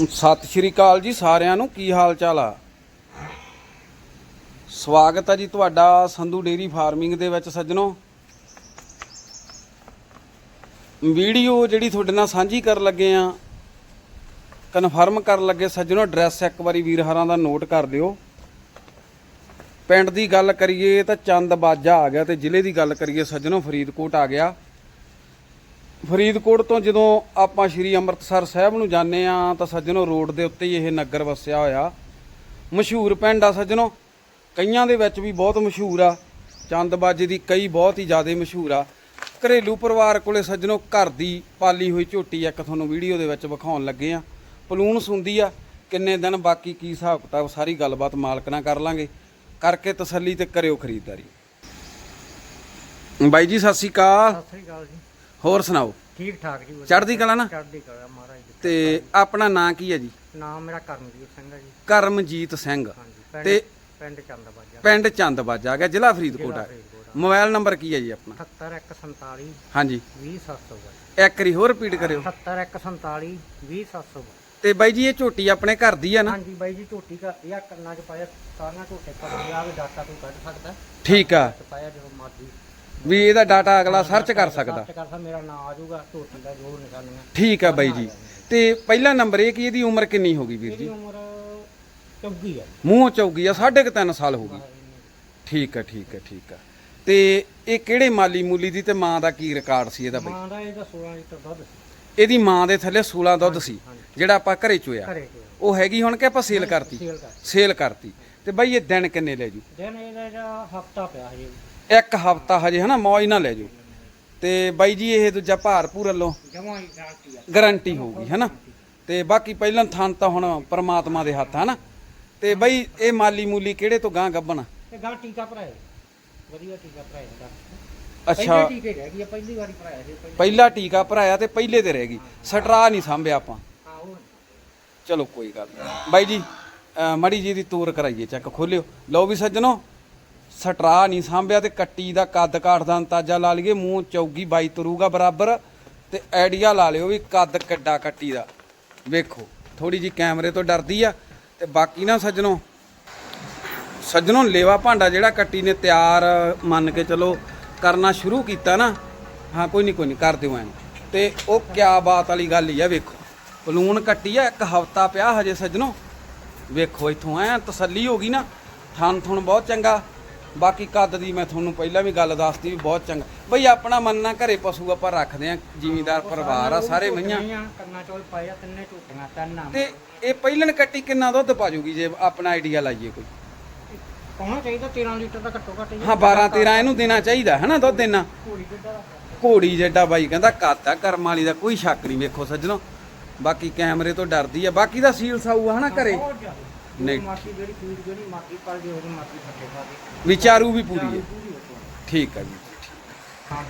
ਸਤਿ ਸ਼੍ਰੀ ਅਕਾਲ ਜੀ ਸਾਰਿਆਂ ਨੂੰ, ਕੀ ਹਾਲ ਚਾਲ ਆ? ਸਵਾਗਤ ਹੈ ਜੀ ਤੁਹਾਡਾ ਸੰਧੂ ਡੇਰੀ ਫਾਰਮਿੰਗ ਦੇ ਵਿੱਚ ਸੱਜਣੋ। ਵੀਡੀਓ ਜਿਹੜੀ ਤੁਹਾਡੇ ਨਾਲ ਸਾਂਝੀ ਕਰਨ ਲੱਗੇ ਆ, ਕਨਫਰਮ ਕਰਨ ਲੱਗੇ ਸੱਜਣੋ, ਐਡਰੈਸ ਇੱਕ ਵਾਰੀ ਵੀਰ ਹਰਾਂ ਦਾ ਨੋਟ ਕਰ ਦਿਓ। ਪਿੰਡ ਦੀ ਗੱਲ ਕਰੀਏ ਤਾਂ ਚੰਦ ਬਾਜਾ ਆ ਗਿਆ ਤੇ ਜ਼ਿਲ੍ਹੇ ਦੀ ਗੱਲ ਕਰੀਏ ਸੱਜਣੋ, ਫਰੀਦਕੋਟ ਆ ਗਿਆ। ਫਰੀਦਕੋਟ ਤੋਂ ਜਦੋਂ ਆਪਾਂ ਸ਼੍ਰੀ ਅੰਮ੍ਰਿਤਸਰ ਸਾਹਿਬ ਨੂੰ ਜਾਂਦੇ ਆ ਤਾਂ ਸੱਜਣੋ ਰੋਡ ਦੇ ਉੱਤੇ ਹੀ ਇਹ ਨਗਰ ਵਸਿਆ ਹੋਇਆ। ਮਸ਼ਹੂਰ ਪਿੰਡ ਆ ਸੱਜਣੋ। ਕਈਆਂ ਦੇ ਵਿੱਚ ਵੀ ਬਹੁਤ ਮਸ਼ਹੂਰ ਆ। ਚੰਦਬਾਜੇ ਦੀ ਕਈ ਬਹੁਤ ਹੀ ਜ਼ਿਆਦਾ ਮਸ਼ਹੂਰ ਆ। ਘਰੇਲੂ ਪਰਿਵਾਰ ਕੋਲੇ ਸੱਜਣੋ ਘਰ ਦੀ ਪਾਲੀ ਹੋਈ ਝੋਟੀ ਇੱਕ ਤੁਹਾਨੂੰ ਵੀਡੀਓ ਦੇ ਵਿੱਚ ਵਿਖਾਉਣ ਲੱਗੇ ਆ ਪਲੂਣ ਸੁੰਦੀ ਆ, ਕਿੰਨੇ ਦਿਨ ਬਾਕੀ ਕੀ ਹਿਸਾਬ ਕਿਤਾਬ ਸਾਰੀ ਗੱਲਬਾਤ ਮਾਲਕ ਨਾਲ ਕਰ ਲਾਂਗੇ। ਕਰਕੇ ਤਸੱਲੀ ਤੇ ਕਰਿਓ ਖਰੀਦਦਾਰੀ। ਬਾਈ ਜੀ, ਸਤਿ ਸ਼੍ਰੀ ਅਕਾਲ। ਸਤਿ ਸ੍ਰੀ ਅਕਾਲ ਜੀ। ਹੋਰ ਸੁਣਾਓ? ਠੀਕ ਠਾਕ ਜੀ। ਚੜ੍ਹਦੀ ਕਲਾ ਨਾ? ਚੜ੍ਹਦੀ ਕਲਾ ਮਹਾਰਾਜ ਜੀ ਤੇ ਆਪਣਾ ਨਾਂ ਕੀ ਹੈ ਜੀ? ਨਾਮ ਮੇਰਾ ਕਰਮਜੀਤ ਸਿੰਘ ਹੈ ਜੀ। ਕਰਮਜੀਤ ਸਿੰਘ। ਹਾਂਜੀ ਪਿੰਡ ਤੇ ਪਿੰਡ ਚੰਦਬਾਜਾ। ਪਿੰਡ ਚੰਦਬਾਜਾ ਆ ਗਿਆ ਜ਼ਿਲ੍ਹਾ ਫਰੀਦਕੋਟ ਆ ਮੋਬਾਈਲ ਨੰਬਰ ਕੀ ਹੈ ਜੀ ਆਪਣਾ? 70147 ਹਾਂਜੀ। 20700 ਇੱਕ ਵਾਰੀ ਹੋਰ ਰਿਪੀਟ ਕਰਿਓ। 70147 20700 ਤੇ ਬਾਈ ਜੀ ਇਹ ਝੋਟੀ ਆਪਣੇ ਘਰ ਦੀ ਆ ਨਾ? ਹਾਂਜੀ ਬਾਈ ਜੀ ਝੋਟੀ ਦਾ ਇਹ ਕੰਨਾਂ 'ਚ ਪਾਇਆ ਸਾਰੀਆਂ ਝੋਟੇ ਪਰ ਆ ਵੀ ਡਾਟਾ ਕੋਈ ਕੱਢ ਸਕਦਾ। ਠੀਕ ਆ। ਤੇ ਪਾਇਆ ਜਦੋਂ ਮਰਜ਼ੀ। ਵੀ ਇਹਦਾ ਡਾਟਾ ਅਗਲਾ ਸਰਚ ਕਰ ਸਕਦਾ। ਸਰਚ ਕਰ ਸਕਦਾ ਮੇਰਾ ਨਾਮ ਆ ਜਾਊਗਾ ਝੋਟੀ ਦਾ ਜੋ ਨਿਸ਼ਾਨੀਆਂ ਠੀਕ ਆ ਬਾਈ ਜੀ। ਤੇ ਪਹਿਲਾ ਨੰਬਰ ਇਹ ਕਿ ਇਹਦੀ ਉਮਰ ਕਿੰਨੀ ਹੋ ਗਈ ਵੀਰ ਇਹਦੀ ਜੀ ਉਮਰ ਮੂੰਹ ਚੌਗੀ ਆ ਸਾਢੇ ਕੁ ਤਿੰਨ ਸਾਲ ਹੋ ਗਈ। ਠੀਕ ਆ ਠੀਕ ਆ ਠੀਕ ਆ। ਤੇ ਇਹ ਕਿਹੜੇ ਮਾਲੀ ਮੂਲੀ ਦੀ ਤੇ ਮਾਂ ਦਾ ਕੀ ਰਿਕਾਰਡ ਸੀ ਇਹਦਾ ਬਾਈ? ਮਾਂ ਦਾ ਇਹਦਾ 16 ਲੀਟਰ ਦੁੱਧ ਸੀ। ਇਹਦੀ ਮਾਂ ਦੇ ਥੱਲੇ 16 ਦੁੱਧ ਸੀ ਜਿਹੜਾ ਆਪਾਂ ਘਰੇ ਚੋਇਆ। ਘਰੇ ਤੇ ਉਹ ਹੈਗੀ ਹੁਣ ਕਿ ਆਪਾਂ ਸੇਲ ਕਰਤੀ? ਸੇਲ ਕਰ ਸੇਲ ਕਰਤੀ। ਤੇ ਬਾਈ ਇਹ ਦਿਨ ਕਿੰਨੇ ਲੈ ਜੂ? ਦਿਨ ਇਹਦਾ ਹਫਤਾ ਪਿਆ ਹਜੇ। ਇੱਕ ਹਫਤਾ ਹਜੇ ਹਨਾ ਮੌਜ ਨਾ ਲੈ ਜੂ ਤੇ ਬਾਈ ਜੀ ਇਹ ਦੂਜਾ ਭਾਰਪੂਰ ਵੱਲੋਂ ਜਮਾਂ ਗਾਰੰਟੀ ਆ ਗਾਰੰਟੀ ਹੋਊਗੀ ਹਨਾ। ਤੇ ਬਾਕੀ ਪਹਿਲਾਂ ਥਣ ਤਾਂ ਹੁਣ ਪ੍ਰਮਾਤਮਾ ਦੇ ਹੱਥ ਹਨਾ। ਤੇ ਬਾਈ ਇਹ ਮਾਲੀ ਮੂਲੀ ਕਿਹੜੇ ਤੋਂ ਗਾਂ ਗੱਬਣਾ ਤੇ ਗਾਂ ਟੀਕਾ ਭਰਾਏ ਵਧੀਆ ਟੀਕਾ ਭਰਾਇਆ ਦਾ ਅੱਛਾ। ਪਹਿਲੇ ਟੀਕੇ ਰਹਿ ਗਈ ਆ, ਪਹਿਲੀ ਵਾਰੀ ਭਰਾਇਆ ਸੀ ਪਹਿਲੇ ਪਹਿਲਾ ਟੀਕਾ ਭਰਾਇਆ ਤੇ ਪਹਿਲੇ ਤੇ ਰਹਿ ਗਈ। ਸਟਰਾ ਨਹੀਂ ਸਾਂਭਿਆ ਆਪਾਂ। ਹਾਂ ਉਹ ਚਲੋ ਕੋਈ ਗੱਲ ਨਹੀਂ। ਬਾਈ ਜੀ ਅਹ ਮੜੀ ਜੀ ਦੀ ਤੂਰ ਕਰਾਈਏ ਚੱਕ ਖੋਲਿਓ। ਲਓ ਵੀ ਸੱਜਣੋ ਸਟਰਾ ਨਹੀਂ ਸਾਂਭਿਆ ਤੇ ਕੱਟੀ ਦਾ ਕੱਦ ਕਾਠ ਦਾ ਅੰਦਾਜ਼ਾ ਲਾ ਲਈਏ, ਮੂੰਹ ਚੌਗੀ ਬਾਈ ਤੁਰੂਗਾ ਬਰਾਬਰ ਤੇ ਆਈਡੀਆ ਲਾ ਲਿਓ ਵੀ ਕੱਦ ਕਿੱਡਾ ਕੱਟੀ ਦਾ। ਵੇਖੋ ਥੋੜੀ ਜੀ ਕੈਮਰੇ ਤੋਂ ਡਰਦੀ ਆ ਤੇ ਬਾਕੀ ਨਾ ਸੱਜਣੋ ਸੱਜਣੋ ਲੇਵਾ ਭਾਂਡਾ ਜਿਹੜਾ ਕੱਟੀ ਨੇ ਤਿਆਰ ਮੰਨ ਕੇ ਚਲੋ ਕਰਨਾ ਸ਼ੁਰੂ ਕੀਤਾ ਨਾ, ਹਾਂ ਕੋਈ ਨਹੀਂ ਕੋਈ ਨਹੀਂ, ਕਰ ਦਿਓ ਐਨ ਤੇ ਉਹ ਕਿਆ ਬਾਤ ਵਾਲੀ ਗੱਲ ਹੀ ਆ, ਵੇਖੋ, ਬਲੂਨ ਕੱਟੀ ਆ, ਇੱਕ ਹਫਤਾ ਪਿਆ ਹਜੇ ਸੱਜਣੋ। ਵੇਖੋ ਇੱਥੋਂ ਐ ਤਸੱਲੀ ਹੋ ਗਈ ਨਾ ਥਣ ਥੁਣ ਬਹੁਤ ਚੰਗਾ। ਬਾਕੀ ਕੱਦ ਦੀ ਮੈਂ ਤੁਹਾਨੂੰ ਪਹਿਲਾਂ ਵੀ ਗੱਲ ਦੱਸਤੀ ਵੀ ਬਹੁਤ ਚੰਗਾ। ਬਈ ਆਪਣਾ ਮੰਨਣਾ ਘਰੇ ਪਸ਼ੂ ਆਪਾਂ ਰੱਖਦੇ ਆ ਜ਼ਿਮੀਦਾਰ ਪਰਿਵਾਰ ਆ ਸਾਰੇ ਮਈਆਂ। ਕੰਨਾ ਚੋਲ ਪਾਇਆ ਤਿੰਨੇ ਝੂਟੀਆਂ ਤਿੰਨ ਆ ਤੇ ਇਹ ਪਹਿਲਣ ਕੱਟੀ ਕਿੰਨਾ ਦੁੱਧ ਪਾ ਜੂਗੀ ਜੇ ਆਪਣਾ ਆਈਡੀਆ ਲਾਈਏ ਕੋਈ? ਪਾਉਣਾ ਚਾਹੀਦਾ 13 ਲੀਟਰ ਦਾ ਘੱਟੋ ਘੱਟ ਜੀ ਹਾਂ 12 13 ਇਹਨੂੰ ਦੇਣਾ ਚਾਹੀਦਾ ਹੈ ਨਾ ਦੁੱਧ ਦੇਣਾ ਘੋੜੀ ਜਿੱਡਾ ਬਾਈ ਕਹਿੰਦਾ ਆ ਕਰਮ ਵਾਲੀ ਦਾ ਕੋਈ ਸ਼ੱਕ ਨਹੀਂ ਵੇਖੋ ਸੱਜਣੋ। ਬਾਕੀ ਕੈਮਰੇ ਤੋਂ ਡਰਦੀ ਆ ਬਾਕੀ ਦਾ ਸੀਲ ਸਾਊ ਆ ਹਨਾ ਘਰੇ? ਨਹੀਂ। ਮਾਤੀ ਜਿਹੜੀ ਫੀਡ ਜਿਹੜੀ ਮਾਤੀ ਪਲ ਦੀ ਉਹਦੀ ਮਾਤੀ ਫੱਟੇ ਖਾਦੀ ਵਿਚਾਰੂ ਵੀ ਪੂਰੀ ਹੈ। ਪੂਰੀ ਹੋ ਠੀਕ ਆ ਜੀ। ਹਾਂ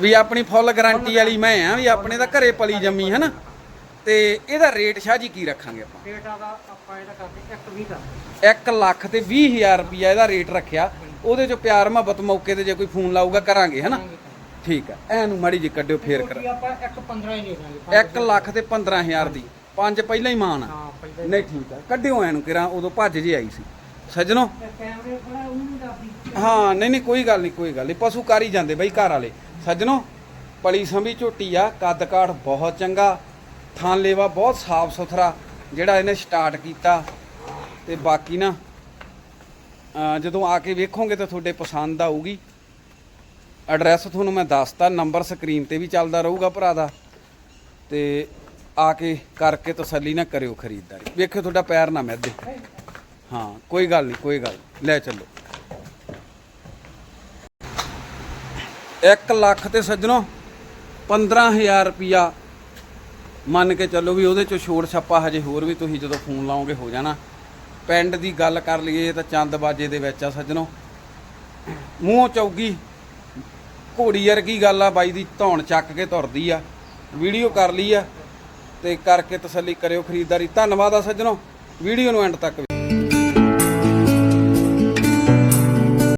ਵੀ ਆਪਣੀ ਫੁੱਲ ਗਾਰੰਟੀ ਵਾਲੀ ਮੈਂ ਆ ਵੀ ਆਪਣੇ ਦਾ ਘਰੇ ਪਲੀ ਜੰਮੀ ਹੈ ਨਾ। ਤੇ ਇਹਦਾ ਰੇਟ ਸ਼ਾਹ ਜੀ ਕੀ ਰੱਖਾਂਗੇ ਆਪਾਂ? ਡੇਟਾ ਦਾ ਆਪਾਂ ਇਹਦਾ ਕਰਦੇ 1 20 ਦਾ। 1 ਲੱਖ ਤੇ 20000 ਰੁਪਿਆ ਇਹਦਾ ਰੇਟ ਰੱਖਿਆ। ਉਹਦੇ ਚ ਪਿਆਰ ਮੁਹੱਬਤ ਮੌਕੇ ਤੇ ਜੇ ਕੋਈ ਫੋਨ ਲਾਊਗਾ ਕਰਾਂਗੇ ਹੈ ਨਾ? ਠੀਕ ਆ। ਐਨੂੰ ਮਾੜੀ ਜੀ ਕੱਢਿਓ ਫੇਰ ਕਰ ਆਪਾਂ 1 15 ਹੀ ਦੇ ਦਾਂਗੇ 1 ਲੱਖ ਤੇ 15000 ਦੀ। ਪੰਜ ਪਹਿਲਾਂ ਹੀ ਮਾਨ ਆ। ਹਾਂ ਪਹਿਲੇ ਨਹੀਂ ਠੀਕ ਆ। ਕੱਢਿਓ ਐਨੂੰ ਕਿਰਾਂ ਉਦੋਂ ਭੱਜ ਜੇ ਆਈ ਸੀ। ਸੱਜਣੋ। ਕੈਮਰੇ ਕੋਲ ਉਹਨੂੰ ਦੱਸਦੀ ਹਾਂ ਨਹੀਂ ਨਹੀਂ ਕੋਈ ਗੱਲ ਨਹੀਂ ਕੋਈ ਗੱਲ ਨਹੀਂ। ਪਸ਼ੂ ਕਰ ਹੀ ਜਾਂਦੇ ਬਈ ਘਰ ਵਾਲੇ। ਸੱਜਣੋ ਪਲੀ ਸੰਭੀ ਝੋਟੀ ਆ ਕੱਦ ਕਾਠ ਬਹੁਤ ਚੰਗਾ ਥਾਂ ਲੇਵਾ ਬਹੁਤ ਸਾਫ਼ ਸੁਥਰਾ ਜਿਹੜਾ ਇਹਨੇ ਸਟਾਰਟ ਕੀਤਾ। ਤੇ ਬਾਕੀ ਨਾ ਜਦੋਂ ਆ ਕੇ ਵੇਖੋਗੇ ਤਾਂ ਤੁਹਾਡੇ ਪਸੰਦ ਆਊਗੀ। ਐਡਰੈਸ ਤੁਹਾਨੂੰ ਮੈਂ ਦੱਸਤਾ ਨੰਬਰ ਸਕਰੀਨ ਤੇ ਵੀ ਚੱਲਦਾ ਰਹੂਗਾ ਭਰਾ ਦਾ। ਤੇ ਆ ਕੇ ਕਰਕੇ ਤਸੱਲੀ ਨਾ ਕਰਿਓ ਖਰੀਦਦਾਰੀ। ਵੇਖਿਓ ਤੁਹਾਡਾ ਪੈਰ ਨਾ ਮਿੱਧੇ ਹਾਂ, ਕੋਈ ਗੱਲ ਨਹੀਂ, ਕੋਈ ਗੱਲ ਨੀ। ਲੈ ਚੱਲੋ। 1 ਲੱਖ ਤੇ ਸੱਜਣੋ 15000 ਰੁਪਿਆ ਮੰਨ ਕੇ ਚੱਲੋ ਵੀ ਉਹਦੇ ਚੋਂ ਛੋੜ ਛੱਪਾ ਹਜੇ ਹੋਰ ਵੀ ਤੁਸੀਂ ਜਦੋਂ ਫੋਨ ਲਾਓਗੇ ਹੋ ਜਾਣਾ। ਪਿੰਡ ਦੀ ਗੱਲ ਕਰ ਲਈਏ ਤਾਂ ਚੰਦ ਬਾਜੇ ਦੇ ਵਿੱਚ ਆ ਸੱਜਣੋ। ਮੂੰਹ ਚੌਗੀ ਘੋੜੀ ਵਰਗੀ ਗੱਲ ਆ, ਬਾਈ ਦੀ ਧੌਣ ਚੱਕ ਕੇ ਤੁਰਦੀ ਆ। ਵੀਡੀਓ ਕਰ ਲਈ ਆ। ਤੇ ਕਰਕੇ ਤਸੱਲੀ ਕਰਿਓ ਖਰੀਦਦਾਰੀ। ਧੰਨਵਾਦ ਆ ਸੱਜਣੋ। ਵੀਡੀਓ ਨੂੰ ਐਂਡ ਤੱਕ